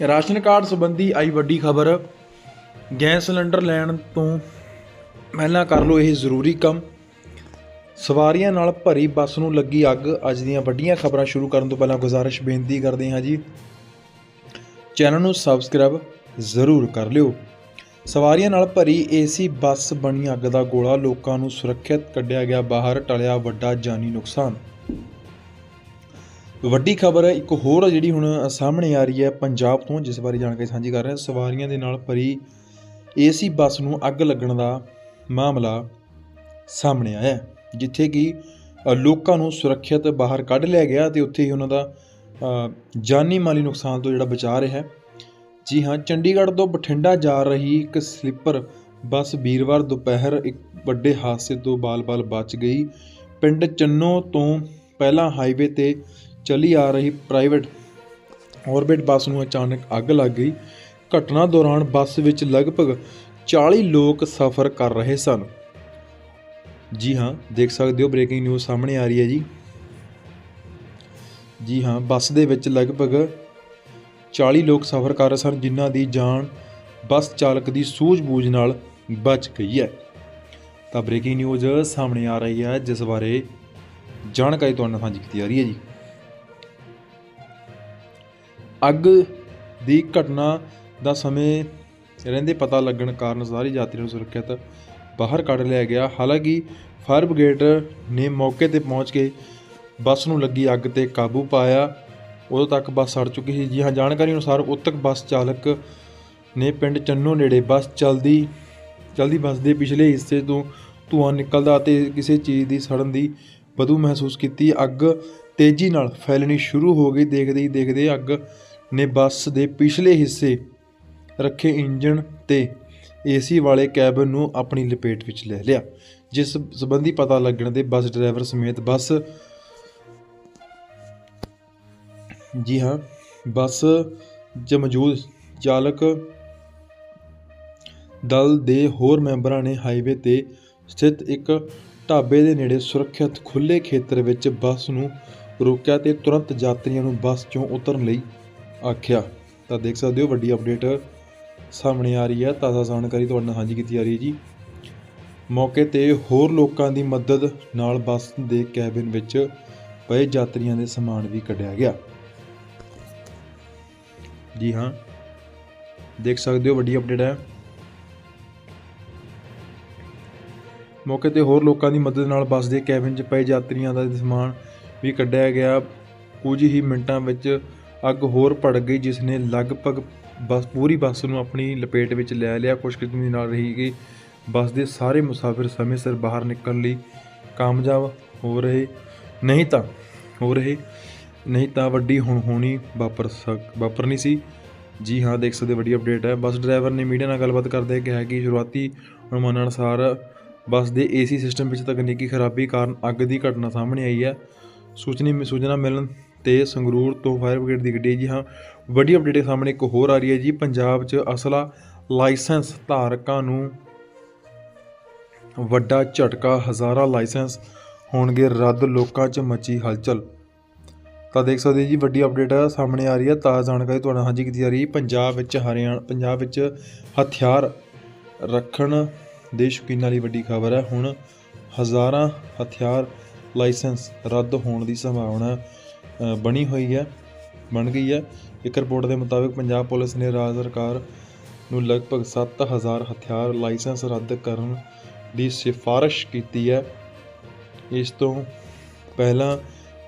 Ration card ਸੰਬੰਧੀ ਆਈ ਵੱਡੀ ਖਬਰ, ਗੈਸ ਸਿਲੰਡਰ ਲੈਣ ਤੋਂ ਪਹਿਲਾਂ ਕਰ ਲਓ ਇਹ ਜ਼ਰੂਰੀ ਕੰਮ। ਸਵਾਰੀਆਂ ਨਾਲ ਭਰੀ ਬੱਸ ਨੂੰ ਲੱਗੀ ਅੱਗ, ਅੱਜ ਦੀਆਂ ਵੱਡੀਆਂ ਖਬਰਾਂ ਸ਼ੁਰੂ ਕਰਨ ਤੋਂ ਪਹਿਲਾਂ ਗੁਜ਼ਾਰਿਸ਼ ਬੇਨਤੀ ਕਰਦੇ ਹਾਂ ਜੀ। ਚੈਨਲ ਨੂੰ ਸਬਸਕ੍ਰਾਈਬ ਜ਼ਰੂਰ ਕਰ ਲਿਓ। ਸਵਾਰੀਆਂ ਨਾਲ ਭਰੀ ਏਸੀ ਬੱਸ ਬਣੀ ਅੱਗ ਦਾ ਗੋਲਾ, ਲੋਕਾਂ ਨੂੰ ਸੁਰੱਖਿਅਤ ਕੱਢਿਆ ਗਿਆ ਬਾਹਰ, ਟਲਿਆ ਵੱਡਾ ਜਾਨੀ ਨੁਕਸਾਨ। ਵੱਡੀ ਖਬਰ ਇੱਕ ਹੋਰ ਜਿਹੜੀ ਹੁਣ ਸਾਹਮਣੇ ਆ ਰਹੀ ਹੈ ਪੰਜਾਬ ਤੋਂ ਜਿਸ ਬਾਰੇ ਜਾਣਕਾਰੀ ਸਾਂਝੀ ਕਰ ਰਹੇ ਹਾਂ ਸਵਾਰੀਆਂ ਦੇ ਨਾਲ ਭਰੀ ਏਸੀ ਬੱਸ ਨੂੰ ਅੱਗ ਲੱਗਣ ਦਾ ਮਾਮਲਾ ਸਾਹਮਣੇ ਆਇਆ ਹੈ, ਜਿੱਥੇ ਕਿ ਲੋਕਾਂ ਨੂੰ ਸੁਰੱਖਿਅਤ ਬਾਹਰ ਕੱਢ ਲਿਆ ਗਿਆ ਤੇ ਉੱਥੇ ਹੀ ਉਹਨਾਂ ਦਾ ਜਾਨੀ ਮਾਲੀ ਨੁਕਸਾਨ ਤੋਂ ਜਿਹੜਾ ਬਚਾ ਰਿਹਾ ਹੈ। ਜੀ ਹਾਂ ਚੰਡੀਗੜ੍ਹ ਤੋਂ ਬਠਿੰਡਾ ਜਾ ਰਹੀ ਇੱਕ ਸਲੀਪਰ ਬੱਸ ਵੀਰਵਾਰ ਦੁਪਹਿਰ ਇੱਕ ਵੱਡੇ ਹਾਦਸੇ ਤੋਂ ਬਾਲ-ਬਾਲ ਬਚ ਗਈ। ਪਿੰਡ ਚੰਨੋ ਤੋਂ ਪਹਿਲਾਂ ਹਾਈਵੇ ਤੇ ਚਲੀ ਆ ਰਹੀ ਪ੍ਰਾਈਵੇਟ ਔਰਬਿਟ ਬੱਸ ਨੂੰ ਅਚਾਨਕ ਅੱਗ ਲੱਗ ਗਈ। ਘਟਨਾ ਦੌਰਾਨ ਬੱਸ ਵਿੱਚ ਲਗਭਗ 40 ਲੋਕ ਸਫ਼ਰ ਕਰ ਰਹੇ ਸਨ। ਜੀ ਹਾਂ, ਦੇਖ ਸਕਦੇ ਹੋ ਬ੍ਰੇਕਿੰਗ ਨਿਊਜ਼ ਸਾਹਮਣੇ ਆ ਰਹੀ ਹੈ ਜੀ। ਜੀ ਹਾਂ, ਬੱਸ ਦੇ ਵਿੱਚ ਲਗਭਗ 40 ਲੋਕ ਸਫ਼ਰ ਕਰ ਰਹੇ ਸਨ, ਜਿਨ੍ਹਾਂ ਦੀ ਜਾਨ ਬੱਸ ਚਾਲਕ ਦੀ ਸੂਝ-ਬੂਝ ਨਾਲ ਬਚ ਗਈ ਹੈ। ਤਾਂ ਬ੍ਰੇਕਿੰਗ ਨਿਊਜ਼ ਸਾਹਮਣੇ ਆ ਰਹੀ ਹੈ, ਜਿਸ ਬਾਰੇ ਜਾਣਕਾਰੀ ਤੁਹਾਡੇ ਨਾਲ ਸਾਂਝੀ ਕੀਤੀ ਜਾ ਰਹੀ ਹੈ ਜੀ। ਅੱਗ ਦੀ ਘਟਨਾ ਦਾ ਸਮੇਂ ਰਹਿੰਦੇ ਪਤਾ ਲੱਗਣ ਕਾਰਨ ਸਾਰੇ ਯਾਤਰੀਆਂ ਨੂੰ ਸੁਰੱਖਿਅਤ ਬਾਹਰ ਕੱਢ ਲਿਆ ਗਿਆ। ਹਾਲਾਂਕਿ ਫਾਇਰ ਬ੍ਰਿਗੇਡ ਨੇ ਮੌਕੇ ਤੇ ਪਹੁੰਚ ਕੇ ਬੱਸ ਨੂੰ ਲੱਗੀ ਅੱਗ ਤੇ ਕਾਬੂ ਪਾਇਆ। ਉਦੋਂ ਤੱਕ ਬੱਸ ਸੜ ਚੁੱਕੀ ਸੀ। ਜੀ ਹਾਂ, ਜਾਣਕਾਰੀ ਅਨੁਸਾਰ ਉਦੋਂ ਬੱਸ ਚਾਲਕ ਨੇ ਪਿੰਡ ਚੰਨੋ ਨੇੜੇ ਬੱਸ ਚਲਦੀ ਚਲਦੀ ਬੱਸ ਦੇ ਪਿਛਲੇ ਹਿੱਸੇ ਤੋਂ ਧੂੰਆਂ ਨਿਕਲਦਾ ਅਤੇ ਕਿਸੇ ਚੀਜ਼ ਦੀ ਸੜਨ ਦੀ ਬਦਬੂ ਮਹਿਸੂਸ ਕੀਤੀ। ਅੱਗ ਤੇਜ਼ੀ ਨਾਲ ਫੈਲਣੀ ਸ਼ੁਰੂ ਹੋ ਗਈ। ਦੇਖਦੇ ਹੀ ਦੇਖਦੇ ਅੱਗ ਨੇ ਬੱਸ ਦੇ ਪਿਛਲੇ ਹਿੱਸੇ ਰੱਖੇ ਇੰਜਣ ਤੇ ਏਸੀ ਵਾਲੇ ਕੈਬਨ ਨੂੰ ਆਪਣੀ ਲਪੇਟ ਵਿੱਚ ਲੈ ਲਿਆ, ਜਿਸ ਸੰਬੰਧੀ ਪਤਾ ਲੱਗਣ ਦੇ ਬੱਸ ਡਰਾਈਵਰ ਸਮੇਤ ਬੱਸ ਜੀ ਹਾਂ, ਬੱਸ 'ਚ ਮੌਜੂਦ ਚਾਲਕ ਦਲ ਦੇ ਹੋਰ ਮੈਂਬਰਾਂ ਨੇ ਹਾਈਵੇ ਤੇ ਸਥਿਤ ਇੱਕ ਢਾਬੇ ਦੇ ਨੇੜੇ ਸੁਰੱਖਿਅਤ ਖੁੱਲੇ ਖੇਤਰ ਵਿੱਚ ਬੱਸ ਨੂੰ ਰੋਕਿਆ ਤੇ ਤੁਰੰਤ ਯਾਤਰੀਆਂ ਨੂੰ ਬੱਸ 'ਚੋਂ ਉਤਰਨ ਲਈ ਆਖਿਆ, ਤਾਂ ਦੇਖ ਸਕਦੇ ਹੋ ਵੱਡੀ ਅਪਡੇਟ ਸਾਹਮਣੇ ਆ ਰਹੀ ਹੈ, ਤਾਜ਼ਾ ਜਾਣਕਾਰੀ ਤੁਹਾਡੇ ਨਾਲ ਸਾਂਝੀ ਕੀਤੀ ਜਾ ਰਹੀ ਹੈ ਜੀ। ਮੌਕੇ ਤੇ ਹੋਰ ਲੋਕਾਂ ਦੀ ਮਦਦ ਨਾਲ ਬੱਸ ਦੇ ਕੈਬਿਨ ਵਿੱਚ ਪਏ ਯਾਤਰੀਆਂ ਦੇ ਸਮਾਨ ਵੀ ਕੱਢਿਆ ਗਿਆ। ਜੀ ਹਾਂ, ਦੇਖ ਸਕਦੇ ਹੋ ਵੱਡੀ ਅਪਡੇਟ ਹੈ। ਮੌਕੇ ਤੇ ਹੋਰ ਲੋਕਾਂ ਦੀ ਮਦਦ ਨਾਲ ਬੱਸ ਦੇ ਕੈਬਿਨ 'ਚ ਪਏ ਯਾਤਰੀਆਂ ਦਾ ਸਮਾਨ ਵੀ ਕੱਢਿਆ ਗਿਆ। ਕੁਝ ਹੀ ਮਿੰਟਾਂ ਵਿੱਚ ਅੱਗ ਹੋਰ ਭੜ ਗਈ ਜਿਸ ਨੇ ਲਗਭਗ ਬੱਸ ਪੂਰੀ ਬੱਸ ਨੂੰ ਆਪਣੀ ਲਪੇਟ ਵਿੱਚ ਲੈ ਲਿਆ। ਖੁਸ਼ਕਿਸਮਤੀ ਨਾਲ ਰਹੀ ਕਿ ਬੱਸ ਦੇ ਸਾਰੇ ਮੁਸਾਫਿਰ ਸਮੇਂ ਸਿਰ ਬਾਹਰ ਨਿਕਲਣ ਲਈ ਕਾਮਯਾਬ ਹੋ ਰਹੇ। ਨਹੀਂ ਤਾਂ, ਹੋ ਰਹੇ। ਨਹੀਂ ਤਾਂ ਵੱਡੀ ਹੁਣ ਹੋਣੀ ਵਾਪਰ ਸਕ, ਵਾਪਰਨੀ ਸੀ। ਜੀ ਹਾਂ, ਦੇਖ ਸਕਦੇ ਹੋ, ਵੱਡੀ ਅਪਡੇਟ ਹੈ। ਬੱਸ ਡਰਾਈਵਰ ਨੇ ਮੀਡੀਆ ਨਾਲ ਗੱਲਬਾਤ ਕਰਦੇ ਕਿਹਾ ਕਿ ਸ਼ੁਰੂਆਤੀ ਅਨੁਮਾਨਾਂ ਅਨੁਸਾਰ ਬੱਸ ਦੇ ਏਸੀ ਸਿਸਟਮ ਵਿੱਚ ਤਕਨੀਕੀ ਖਰਾਬੀ ਕਾਰਨ ਅੱਗ ਦੀ ਘਟਨਾ ਸਾਹਮਣੇ ਆਈ ਹੈ। ਸੂਚਨੀ, ਸੂਚਨਾ ਮਿਲਣ ਤੇ ਸੰਗਰੂਰ ਤੋਂ ਫਾਇਰ ਬ੍ਰਿਗੇਡ ਦੀ ਗੱਡੀ ਜੀ, ਹਾਂ। ਵੱਡੀ ਅਪਡੇਟ ਸਾਹਮਣੇ ਇੱਕ ਹੋਰ ਆ ਰਹੀ ਹੈ ਜੀ, ਪੰਜਾਬ 'ਚ ਅਸਲਾ ਲਾਇਸੈਂਸ ਧਾਰਕਾਂ ਨੂੰ ਵੱਡਾ ਝਟਕਾ, ਹਜ਼ਾਰਾਂ ਲਾਇਸੈਂਸ ਹੋਣਗੇ ਰੱਦ, ਲੋਕਾਂ 'ਚ ਮੱਚੀ ਹਲਚਲ। ਤਾਂ ਦੇਖ ਸਕਦੇ ਜੀ, ਵੱਡੀ ਅਪਡੇਟ ਸਾਹਮਣੇ ਆ ਰਹੀ ਹੈ, ਤਾਜ਼ਾ ਜਾਣਕਾਰੀ ਤੁਹਾਡਾ ਹਾਂਜੀ ਕੀਤੀ ਜਾ ਰਹੀ ਹੈ। ਪੰਜਾਬ ਵਿੱਚ ਹਰਿਆਣਾ, ਪੰਜਾਬ ਵਿੱਚ ਹਥਿਆਰ ਰੱਖਣ ਦੇ ਸ਼ੌਕੀਨਾਂ ਲਈ ਵੱਡੀ ਖਬਰ ਹੈ। ਹੁਣ ਹਜ਼ਾਰਾਂ ਹਥਿਆਰ ਲਾਇਸੈਂਸ ਰੱਦ ਹੋਣ ਦੀ ਸੰਭਾਵਨਾ ਬਣੀ ਹੋਈ ਹੈ, ਬਣ ਗਈ ਹੈ। ਇੱਕ ਰਿਪੋਰਟ ਦੇ ਮੁਤਾਬਕ ਪੰਜਾਬ ਪੁਲਿਸ ਨੇ ਰਾਜ ਸਰਕਾਰ ਨੂੰ ਲਗਭਗ 7000 ਹਥਿਆਰ ਲਾਇਸੈਂਸ ਰੱਦ ਕਰਨ ਦੀ ਸਿਫਾਰਿਸ਼ ਕੀਤੀ ਹੈ। ਇਸ ਤੋਂ ਪਹਿਲਾਂ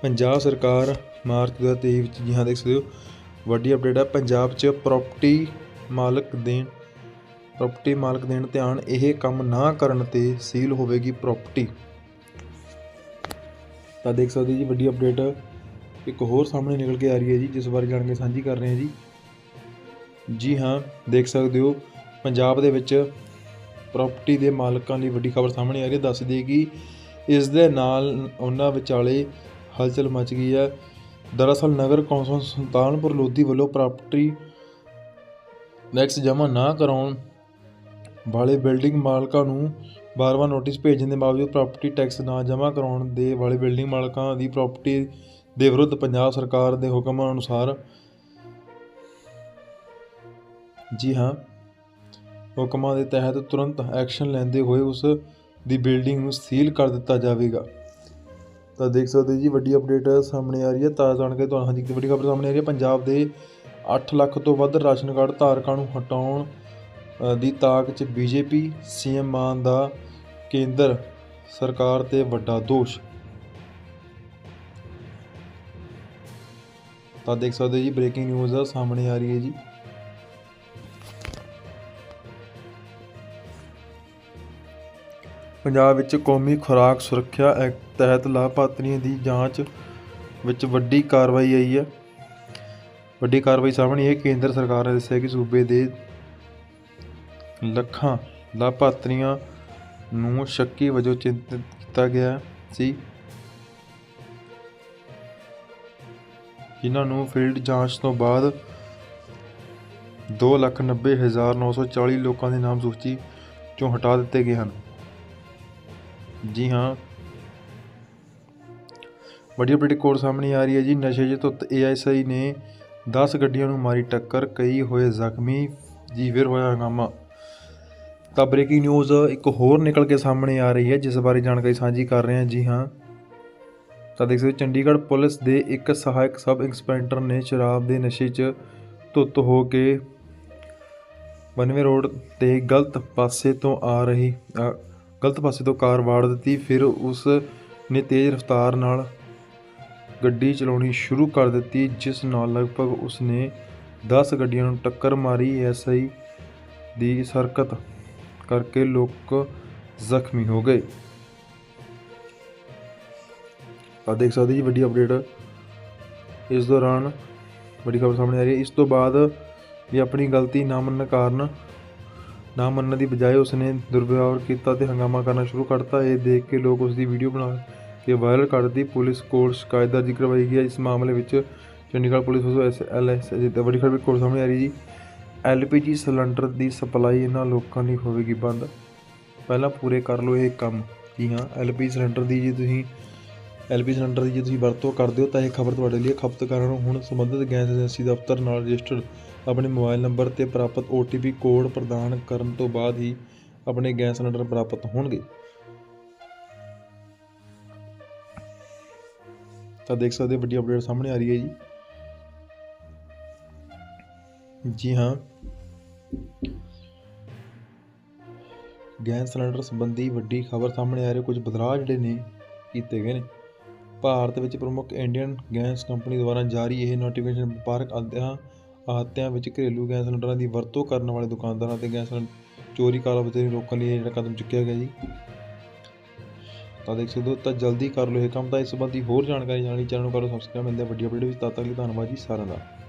ਪੰਜਾਬ ਸਰਕਾਰ ਮਾਰਚ 2023 ਵਿੱਚ ਜੀ ਹਾਂ ਦੇਖ ਸਕਦੇ ਹੋ, ਵੱਡੀ ਅਪਡੇਟ ਹੈ। ਪੰਜਾਬ 'ਚ ਪ੍ਰਾਪਰਟੀ ਮਾਲਕ ਦੇਣ ਪ੍ਰਾਪਰਟੀ ਮਾਲਕ ਦੇਣ ਧਿਆਨ ਇਹ ਕੰਮ ਨਾ ਕਰਨ ਤੇ ਸੀਲ ਹੋਵੇਗੀ ਪ੍ਰਾਪਰਟੀ ਤਾਂ ਦੇਖ ਸਕਦੇ ਜੀ, ਵੱਡੀ ਅਪਡੇਟ ਇੱਕ ਹੋਰ ਸਾਹਮਣੇ ਨਿਕਲ ਕੇ ਆ ਰਹੀ ਹੈ ਜੀ, ਜਿਸ ਬਾਰੇ ਜਾਣਕਾਰੀ ਸਾਂਝੀ ਕਰ ਰਹੇ ਹਾਂ ਜੀ। ਜੀ ਹਾਂ, ਦੇਖ ਸਕਦੇ ਹੋ, ਪੰਜਾਬ ਦੇ ਵਿੱਚ ਪ੍ਰਾਪਰਟੀ ਦੇ ਮਾਲਕਾਂ ਲਈ ਵੱਡੀ ਖਬਰ ਸਾਹਮਣੇ ਆ ਰਹੀ ਹੈ ਦੱਸਦੀ ਕਿ ਇਸ ਦੇ ਨਾਲ ਉਹਨਾਂ ਵਿਚਾਲੇ ਹਲਚਲ ਮਚ ਗਈ ਹੈ। ਦਰਅਸਲ ਨਗਰ ਕੌਂਸਲ ਸੁਲਤਾਨਪੁਰ ਲੋਧੀ ਵੱਲੋਂ ਪ੍ਰਾਪਰਟੀ ਟੈਕਸ ਜਮ੍ਹਾਂ ਨਾ ਕਰਾਉਣ ਵਾਲੇ ਬਿਲਡਿੰਗ ਮਾਲਕਾਂ ਨੂੰ ਵਾਰ-ਵਾਰ ਨੋਟਿਸ ਭੇਜਣ ਦੇ ਬਾਵਜੂਦ ਪ੍ਰਾਪਰਟੀ ਟੈਕਸ ਨਾ ਜਮ੍ਹਾਂ ਕਰਾਉਣ ਦੇ ਵਾਲੇ ਬਿਲਡਿੰਗ ਮਾਲਕਾਂ ਦੀ ਪ੍ਰਾਪਰਟੀ ਦੇ ਵਿਰੁੱਧ ਪੰਜਾਬ ਸਰਕਾਰ ਦੇ ਹੁਕਮਾਂ ਅਨੁਸਾਰ ਜੀ ਹਾਂ, ਹੁਕਮਾਂ ਦੇ ਤਹਿਤ ਤੁਰੰਤ ਐਕਸ਼ਨ ਲੈਂਦੇ ਹੋਏ ਉਸ ਦੀ ਬਿਲਡਿੰਗ ਨੂੰ ਸੀਲ ਕਰ ਦਿੱਤਾ ਜਾਵੇਗਾ। ਤਾਂ ਦੇਖ ਸਕਦੇ ਜੀ, ਵੱਡੀ ਅਪਡੇਟ ਸਾਹਮਣੇ ਆ ਰਹੀ ਹੈ। ਤਾਂ ਜਾਣ ਕੇ ਤੁਹਾਨੂੰ, ਹਾਂਜੀ ਇੱਕ ਵੱਡੀ ਖਬਰ ਸਾਹਮਣੇ ਆ ਰਹੀ ਹੈ। ਪੰਜਾਬ ਦੇ 8 ਲੱਖ ਤੋਂ ਵੱਧ ਰਾਸ਼ਨ ਕਾਰਡ ਧਾਰਕਾਂ ਨੂੰ ਹਟਾਉਣ ਦੀ ਤਾਕ 'ਚ ਬੀਜੇਪੀ, ਸੀਐਮ ਮਾਨ ਦਾ ਕੇਂਦਰ ਸਰਕਾਰ ਤੇ ਵੱਡਾ ਦੋਸ਼। ਤਾਂ ਦੇਖ ਸਕਦੇ ਹੋ ਜੀ ਬ੍ਰੇਕਿੰਗ ਨਿਊਜ਼ ਆ, ਸਾਹਮਣੇ ਆ ਰਹੀ ਹੈ ਜੀ। ਪੰਜਾਬ ਵਿੱਚ ਕੌਮੀ ਖੁਰਾਕ ਸੁਰੱਖਿਆ ਐਕਟ ਤਹਿਤ ਲਾਭਪਾਤਰੀਆਂ ਦੀ ਜਾਂਚ ਵਿੱਚ ਵੱਡੀ ਕਾਰਵਾਈ ਆਈ ਹੈ। ਵੱਡੀ ਕਾਰਵਾਈ ਸਾਹਮਣੇ ਇਹ ਕੇਂਦਰ ਸਰਕਾਰ ਨੇ ਦੱਸਿਆ ਕਿ ਸੂਬੇ ਦੇ ਲੱਖਾਂ ਲਾਭਪਾਤਰੀਆਂ ਨੂੰ ਸ਼ੱਕੀ ਵਜੋਂ ਚਿੰਤਿਤ ਕੀਤਾ ਗਿਆ ਸੀ। ਜਿਨ੍ਹਾਂ ਨੂੰ ਫੀਲਡ ਜਾਂਚ ਤੋਂ ਬਾਅਦ 290940 ਲੋਕਾਂ ਦੇ ਨਾਮ ਸੂਚੀ ਚੋਂ ਹਟਾ ਦਿੱਤੇ ਗਏ ਹਨ। ਜੀ ਹਾਂ। ਵੱਡੀ ਅਪਡੇਟ ਕੋਰ ਸਾਹਮਣੇ ਆ ਰਹੀ ਹੈ ਜੀ। ਨਸ਼ੇ 'ਚ ਧੁੱਤ ਏਐਸਆਈ ਨੇ 10 ਗੱਡੀਆਂ ਨੂੰ ਮਾਰੀ ਟੱਕਰ, ਕਈ ਹੋਏ ਜ਼ਖਮੀ, ਜੀ ਫਿਰ ਹੋਇਆ ਹੰਗਾਮਾ। ਤਾਂ ਬ੍ਰੇਕਿੰਗ ਨਿਊਜ਼ ਇੱਕ ਹੋਰ ਨਿਕਲ ਕੇ ਸਾਹਮਣੇ ਆ ਰਹੀ ਹੈ, ਜਿਸ ਬਾਰੇ ਜਾਣਕਾਰੀ ਸਾਂਝੀ ਕਰ ਰਹੇ ਹਾਂ। ਜੀ ਹਾਂ। ਤਾਂ ਦੇਖ ਸਕਦੇ ਚੰਡੀਗੜ੍ਹ ਪੁਲਿਸ ਦੇ ਇੱਕ ਸਹਾਇਕ ਸਬ ਇੰਸਪੈਕਟਰ ਨੇ ਸ਼ਰਾਬ ਦੇ ਨਸ਼ੇ 'ਚ ਧੁੱਤ ਹੋ ਕੇ ਬਨਵੇ ਰੋਡ ਤੇ ਗਲਤ ਪਾਸੇ ਤੋਂ ਆ ਰਹੀ ਗਲਤ ਪਾਸੇ ਤੋਂ ਕਾਰ ਵਾੜ ਦਿੱਤੀ, ਫਿਰ ਉਸ ਨੇ ਤੇਜ਼ ਰਫ਼ਤਾਰ ਨਾਲ ਗੱਡੀ ਚਲਾਉਣੀ ਸ਼ੁਰੂ ਕਰ ਦਿੱਤੀ, ਜਿਸ ਨਾਲ ਲਗਭਗ ਉਸ ਨੇ 10 ਗੱਡੀਆਂ ਨੂੰ ਟੱਕਰ ਮਾਰੀ ਐਸਆਈ ਦੀ ਸ਼ਰਕਤ ਕਰਕੇ ਲੋਕ ਜ਼ਖਮੀ ਹੋ ਗਏ। ਆ ਦੇਖ ਸਕਦੇ ਜੀ, ਵੱਡੀ ਅਪਡੇਟ ਇਸ ਦੌਰਾਨ ਵੱਡੀ ਖਬਰ ਸਾਹਮਣੇ ਆ ਰਹੀ ਹੈ। ਇਸ ਤੋਂ ਬਾਅਦ ਵੀ ਆਪਣੀ ਗਲਤੀ ਨਾ ਮੰਨਣ ਕਾਰਨ, ਨਾ ਮੰਨਣ ਦੀ ਬਜਾਏ ਉਸਨੇ ਦੁਰਵਿਵਹਾਰ ਕੀਤਾ ਤੇ ਹੰਗਾਮਾ ਕਰਨਾ ਸ਼ੁਰੂ ਕਰਤਾ। ਇਹ ਦੇਖ ਕੇ ਲੋਕ ਉਸ ਦੀ ਵੀਡੀਓ ਬਣਾ ਕੇ ਵਾਇਰਲ ਕਰ ਦਿੱਤੀ ਪੁਲਿਸ ਕੋਲ ਸ਼ਿਕਾਇਤ ਦਰਜ ਕਰਵਾਈ ਗਈ ਹੈ। ਇਸ ਮਾਮਲੇ ਵਿੱਚ ਚੰਡੀਗੜ੍ਹ ਪੁਲਿਸ ਵੱਲੋਂ ਐਸ ਐਲ ਐਸ ਵੱਡੀ ਖਬਰ ਕੋਲ ਸਾਹਮਣੇ ਆ ਰਹੀ ਜੀ। ਐਲਪੀਜੀ ਸਿਲੰਡਰ ਦੀ ਸਪਲਾਈ ਇਹਨਾਂ ਲੋਕਾਂ ਲਈ ਹੋਵੇਗੀ ਬੰਦ। ਪਹਿਲਾਂ ਪੂਰੇ ਕਰ ਲਓ ਇਹ ਕੰਮ। ਜੀ ਹਾਂ ਐਲਪੀਜੀ ਸਿਲੰਡਰ ਦੀ ਜੀ ਤੁਸੀਂ ਐਲਪੀ ਸਿਲੰਡਰ ਦੀ ਜੇ ਤੁਸੀਂ ਵਰਤੋਂ ਕਰਦੇ ਹੋ ਤਾਂ ਇਹ ਖਬਰ ਤੁਹਾਡੇ ਲਈ ਹੈ। ਖਪਤਕਾਰਾਂ ਨੂੰ ਹੁਣ ਸੰਬੰਧਿਤ ਗੈਸ ਏਜੰਸੀ ਦਫ਼ਤਰ ਨਾਲ ਰਜਿਸਟਰਡ ਆਪਣੇ ਮੋਬਾਈਲ ਨੰਬਰ ਤੇ ਪ੍ਰਾਪਤ OTP ਕੋਡ ਪ੍ਰਦਾਨ ਕਰਨ ਤੋਂ ਬਾਅਦ ਹੀ ਆਪਣੇ ਗੈਸ ਸਿਲੰਡਰ ਪ੍ਰਾਪਤ ਹੋਣਗੇ। ਤਾਂ ਦੇਖ ਸਕਦੇ ਹੋ ਵੱਡੀ ਅਪਡੇਟ ਸਾਹਮਣੇ ਆ ਰਹੀ ਹੈ ਜੀ। ਜੀ ਹਾਂ। ਗੈਸ ਸਿਲੰਡਰ ਸੰਬੰਧੀ ਵੱਡੀ ਖਬਰ ਸਾਹਮਣੇ ਆ ਰਹੀ ਕੁਝ ਬਦਲਾਅ ਜਿਹੜੇ ਨੇ ਕੀਤੇ ਗਏ ਨੇ। ਭਾਰਤ ਵਿੱਚ ਪ੍ਰਮੁੱਖ ਇੰਡੀਅਨ ਗੈਸ ਕੰਪਨੀ ਦੁਆਰਾ ਜਾਰੀ ਇਹ ਨੋਟੀਫਿਕੇਸ਼ਨ ਵਪਾਰਕ ਆਦਿਆਂ ਆਹਤਿਆਂ ਵਿੱਚ ਘਰੇਲੂ ਗੈਸ ਸਿਲੰਡਰਾਂ ਦੀ ਵਰਤੋਂ ਕਰਨ ਵਾਲੇ ਦੁਕਾਨਦਾਰਾਂ ਅਤੇ ਗੈਸ ਸਿਲੰਡਰ ਚੋਰੀ ਕਾਰੋਬਾਰੀ ਨੂੰ ਰੋਕਣ ਲਈ ਇਹ ਜਿਹੜਾ ਕਦਮ ਚੁੱਕਿਆ ਗਿਆ ਜੀ। ਤਾਂ ਦੇਖ ਸਕਦੇ ਹੋ, ਤਾਂ ਜਲਦੀ ਕਰ ਲਓ ਇਹ ਕੰਮ। ਤਾਂ ਇਸ ਸੰਬੰਧੀ ਹੋਰ ਜਾਣਕਾਰੀ ਜਾਣੀ ਚੈਨਲ ਨੂੰ ਕਰੋ ਸਬਸਕ੍ਰਾਈਬ ਮਿਲਦੇ ਵੱਡੀ ਅਪਡੇਟ ਵਿੱਚ। ਤਦ ਤੱਕ ਲਈ ਧੰਨਵਾਦ ਜੀ ਸਾਰਿਆਂ ਦਾ।